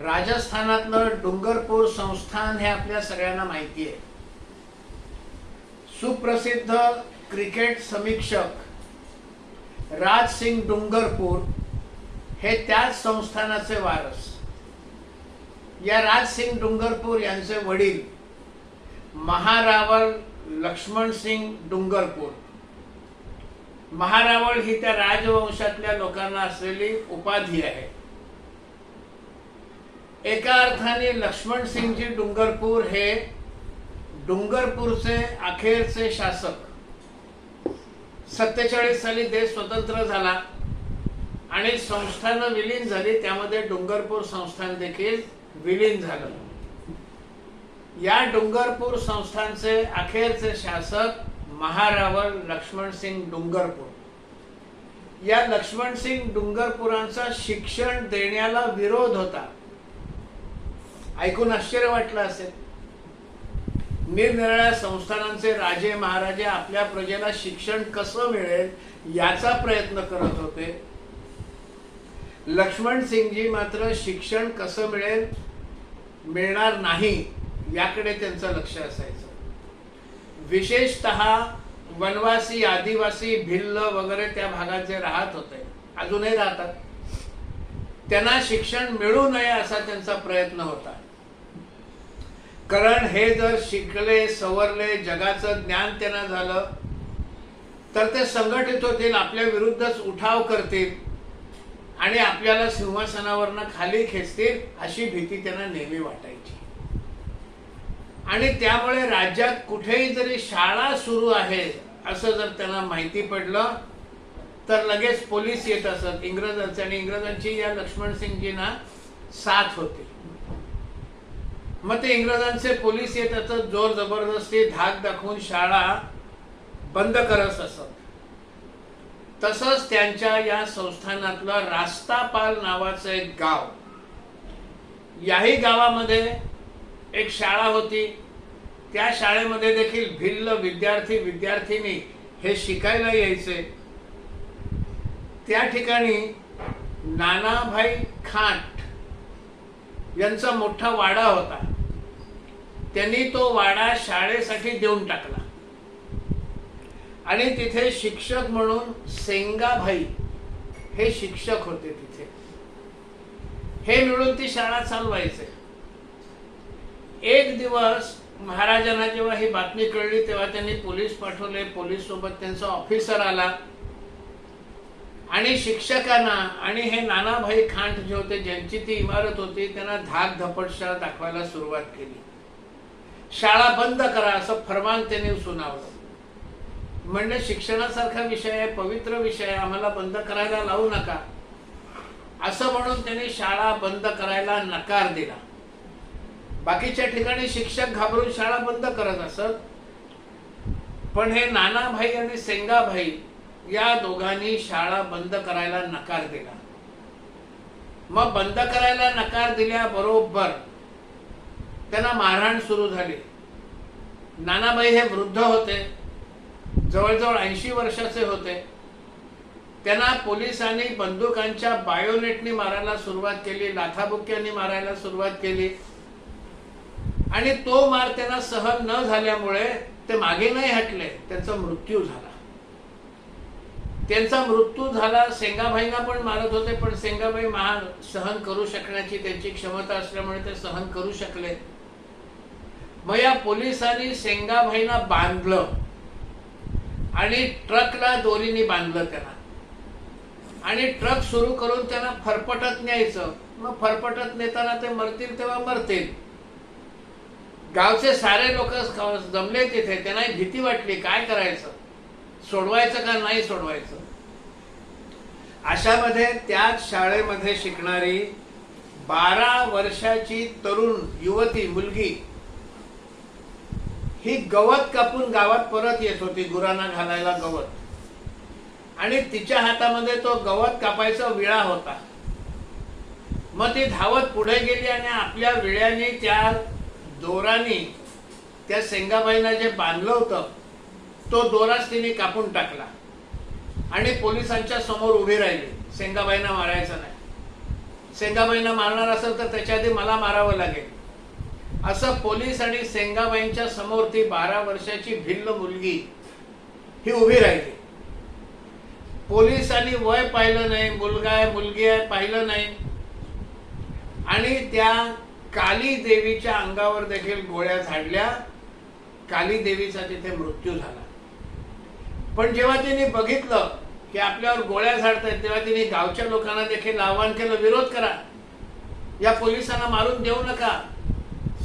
राजस्थानातलं डुंगरपूर संस्थान हे आपल्या सगळ्यांना माहिती आहे. सुप्रसिद्ध क्रिकेट समीक्षक राज सिंग डुंगरपूर हे त्याच संस्थानाचे वारस. या राज सिंग डुंगरपूर यांचे वडील महारावल लक्ष्मण सिंग डुंगरपूर. महारावळ ही त्या राजवंशातल्या लोकांना असलेली उपाधी आहे. एका अर्थाने लक्ष्मण सिंगजी डुंगरपूर हे डुंगरपूरचे अखेरचे शासक. सत्तेचाळीस साली देश स्वतंत्र झाला आणि संस्थानं विलीन झाली त्यामध्ये डुंगरपूर संस्थान देखील विलीन झालं. या डुंगरपूर संस्थानचे अखेरचे शासक महारावल लक्ष्मण सिंग डुंगरपूर. या लक्ष्मण सिंग डुंगरपुरांचा शिक्षण देण्याला विरोध होता. ऐकून आश्चर्य वाटलं असेल. निरनिराळ्या संस्थानांचे राजे महाराजे आपल्या प्रजेला शिक्षण कसं मिळेल याचा प्रयत्न करत होते. लक्ष्मण सिंगजी मात्र शिक्षण कसं मिळेल मिळणार नाही याकडे त्यांचं लक्ष असायचं. विशेषत वनवासी आदिवासी भिल्ल वगैरे त्या भागात जे राहत होते. अजूनही राहतात. त्यांना शिक्षण मिळू नये असा त्यांचा प्रयत्न होता. कारण हे जर शिकले सवरले जगाचं ज्ञान त्यांना झालं तर ते संघटित होतील आपल्या विरुद्धच उठाव करतील आणि आपल्याला सिंहासनावरनं खाली खेचतील अशी भीती त्यांना नेहमी वाटायची. आणि त्यामुळे राज्यात कुठेही जरी शाळा सुरू आहे असं जर त्यांना माहिती पडलं तर लगेच पोलीस येत असत. इंग्रजांचे आणि इंग्रजांची या लक्ष्मण सिंगजींना साथ होती. मग ते इंग्रजांचे पोलीस हे त्याचं जोर जबरदस्ती धाक दाखवून शाळा बंद करत असत. तसंच त्यांच्या या संस्थानातलं रास्तापाल नावाचं एक गाव. याही गावामध्ये एक शाळा होती. त्या शाळेमध्ये देखील भिल्ल विद्यार्थी विद्यार्थिनी हे शिकायला यायचे. त्या ठिकाणी नानाभाई खाट यांचा मोठा वाडा होता. त्यांनी तो वाडा शाळेसाठी देऊन टाकला. आणि तिथे शिक्षक म्हणून सेंगाभाई हे शिक्षक होते तिथे. हे मिळून ती शाळा चालवायचे. एक दिवस महाराजांना जेव्हा ही बातमी कळली तेव्हा त्यांनी पोलीस पाठवले. पोलीस सोबत त्यांचा ऑफिसर आला. आणि शिक्षकांना आणि हे नानाभाई खांट जे होते ज्यांची ती इमारत होती त्यांना धाक धपटशाळा दाखवायला सुरुवात केली. शाळा बंद करा असं फरमान त्यांनी सुनावलं. म्हणजे शिक्षणासारखा विषय आहे पवित्र विषय आहे आम्हाला बंद करायला लावू नका. असं म्हणून त्याने शाळा बंद करायला नकार दिला. बाकीच्या ठिकाणी शिक्षक घाबरून शाळा बंद करत असत पण हे नानाभाई आणि सेंगाभाई या दोघांनी शाळा बंद करायला नकार दिला. मग बंद करायला नकार दिल्याबरोबर त्यांना मारहाण सुरू झाली. नानाबाई हे वृद्ध होते. जवळजवळ ऐंशी वर्षाचे होते. त्यांना पोलिसांनी बंदुकांच्या बायोनेटनी मारायला सुरुवात केली लाथाबुक्यांनी मारायला सुरुवात केली. आणि तो मार त्यांना सहन न झाल्यामुळे ते मागे नाही हटले त्यांचा मृत्यू झाला. त्यांचा मृत्यू झाला सेंगाबाईंना पण मारत होते पण सेंगाबाई महान सहन करू शकण्याची त्यांची क्षमता असल्यामुळे ते सहन करू शकले. मग या पोलिसांनी शेंगाभाईना बांधलं आणि ट्रकला दोरीने बांधलं त्यांना. आणि ट्रक सुरू करून त्यांना फरफटत न्यायचं. मग फरफटत नेताना ते मरतील तेव्हा मरतील. गावचे सारे लोक जमले तिथे त्यांना भीती वाटली काय करायचं? सोडवायचं का नाही सोडवायचं? अशामध्ये त्याच शाळेमध्ये शिकणारी बारा वर्षाची तरुण युवती मुलगी ही गवत कापून गावात परत येत होती गुरांना घालायला गवत. आणि तिच्या हातामध्ये तो गवत कापायचा विळा होता. मग ती धावत पुढे गेली आणि आपल्या विळ्याने त्या दोराने त्या सेंगाबाईंना जे बांधलं होतं तो दोराच तिने कापून टाकला. आणि पोलिसांच्या समोर उभी राहिली. सेंगाबाईंना मारायचं नाही. सेंगाबाईंना मारणार असेल तर त्याच्या आधी मला मारावं लागेल. असं पोलीस आणि सेंगाबाईंच्या समोर ती बारा वर्षाची भिल्ल मुलगी ही उभी राहिली. पोलिसांनी वय पाहिलं नाही मुलगा आहे मुलगी आहे पाहिलं नाही. आणि त्या काली देवीच्या अंगावर देखील गोळ्या झाडल्या. काली देवीचा तिथे मृत्यू झाला. पण जेव्हा तिने बघितलं की आपल्यावर गोळ्या झाडतायत तेव्हा तिने गावच्या लोकांना देखील आवाहन केलं विरोध करा. या पोलिसांना मारून देऊ नका.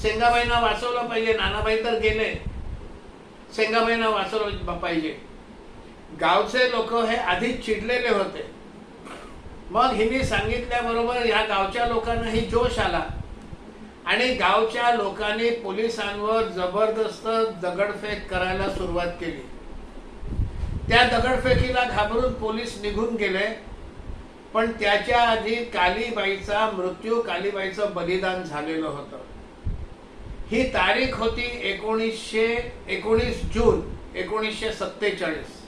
शेंगाबाईंना वाचवलं पाहिजे नानाबाई तर गेले. शेंगाबाईंना वाचवलं पाहिजे. गावचे लोक हे आधीच चिडलेले होते. मग हिने सांगितल्याबरोबर या गावच्या लोकांनाही जोश आला. आणि गावच्या लोकांनी पोलिसांवर जबरदस्त दगडफेक करायला सुरुवात केली. त्या दगडफेकीला घाबरून पोलीस निघून गेले. पण त्याच्या आधी कालीबाईचा मृत्यू कालीबाईचं बलिदान झालेलं होतं. ही तारीख होती एकोणीसशे एकोणीस जून एकोणीसशे सत्तेचाळीस.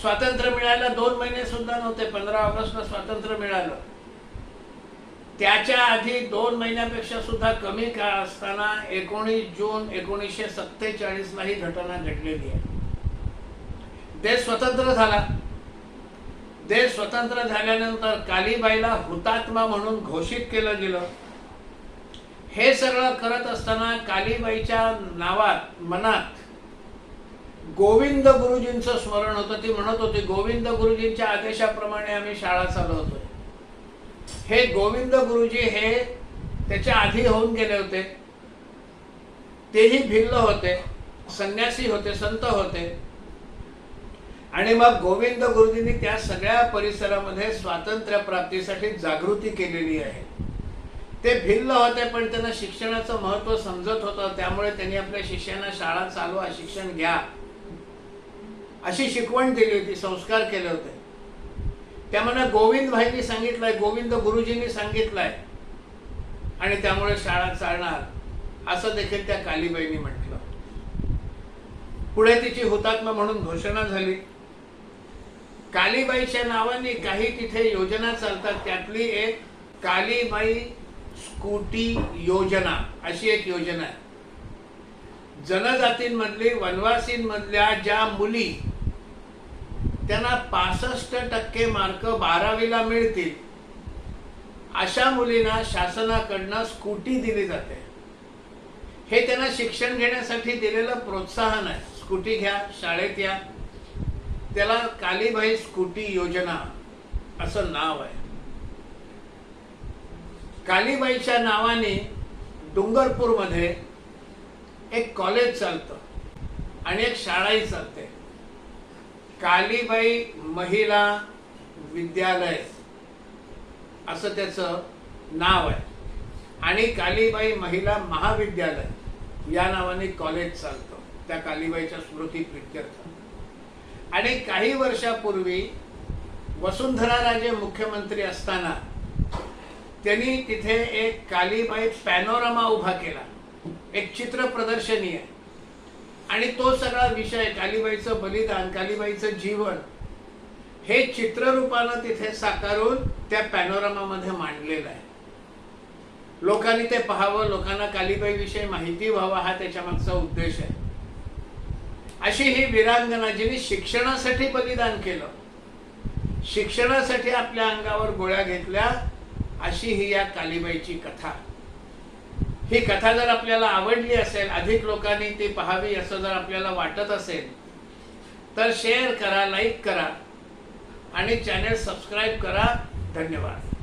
स्वातंत्र्य मिळायला दोन महिने सुद्धा नव्हते पंधरा ऑगस्टला स्वातंत्र्य मिळालं. त्याच्या आधी दोन महिन्यापेक्षा सुद्धा कमी काळ असताना एकोणीस जून एकोणीसशे सत्तेचाळीस ला ही घटना घडलेली आहे. देश स्वतंत्र झाला. देश स्वतंत्र झाल्यानंतर कालीबाईला हुतात्मा म्हणून घोषित केलं गेलं. हे सगळं करत असताना कालीबाईच्या नावात मनात गोविंद गुरुजींचं स्मरण होतं. ती म्हणत होती गोविंद गुरुजींच्या आदेशाप्रमाणे आम्ही शाळा चालवतोय. हे गोविंद गुरुजी हे त्याच्या आधी होऊन गेले होते. तेही भिल्ल होते संन्यासी होते संत होते. आणि मग गोविंद गुरुजींनी त्या सगळ्या परिसरामध्ये स्वातंत्र्य प्राप्तीसाठी जागृती केलेली आहे. ते भिल्ल होते पण त्यांना शिक्षणाचं महत्त्व समजत होतं. त्यामुळे त्यांनी आपल्या शिष्यांना शाळा चालवा शिक्षण घ्या. अशी शिकवण दिली होती संस्कार केले होते. त्यामुळे गोविंद भाईंनी सांगितलंय गोविंद गुरुजींनी सांगितलंय. आणि त्यामुळे शाळा चालणार. असं देखील त्या कालीबाईंनी म्हटलं. पुढे तिची हुतात्मा म्हणून घोषणा झाली. कालीबाईच्या नावाने काही तिथे योजना चालतात. त्यातली एक कालीबाई स्कूटी योजना अशी एक योजना आहे. जनजातींमधली वनवासींमधल्या ज्या मुली त्यांना पासष्ट टक्के मार्क बारावीला मिळतील अशा मुलींना शासनाकडनं स्कूटी दिली जाते. हे त्यांना शिक्षण घेण्यासाठी दिलेलं प्रोत्साहन आहे. स्कूटी घ्या शाळेत या. त्याला कालीबाई स्कूटी योजना असं नाव आहे. कालीबाईच्या नावाने डुंगरपूरमध्ये एक कॉलेज चालतं आणि एक शाळाही चालते. कालीबाई महिला विद्यालय. असं त्याचं नाव आहे. आणि कालीबाई महिला महाविद्यालय या नावाने कॉलेज चालतं. त्या कालीबाईच्या स्मृती प्रित्यर्थ. आणि काही वर्षापूर्वी वसुंधरा राजे मुख्यमंत्री असताना त्यांनी तिथे एक कालीबाई पॅनोरामा उभा केला. एक चित्र प्रदर्शनी आहे आणि तो सगळा विषय कालीबाईचं बलिदान कालीबाईचं जीवन हे चित्ररूपानं तिथे साकारून त्या पॅनोरामामध्ये मांडलेलं आहे. लोकांनी ते पाहावं लोकांना कालीबाई विषयी माहिती व्हावा हा त्याच्या मागचा उद्देश आहे. अशी ही वीरांगना जिने शिक्षणासाठी बलिदान केलं. शिक्षणासाठी आपल्या अंगावर गोळ्या घेतल्या अशी ही या कालीबाईची कथा. ही कथा जर आपल्याला आवडली असेल अधिक लोकांनी ती पाहावी असं जर आपल्याला वाटत असेल तर शेअर करा लाईक करा आणि चॅनल सबस्क्राईब करा. धन्यवाद.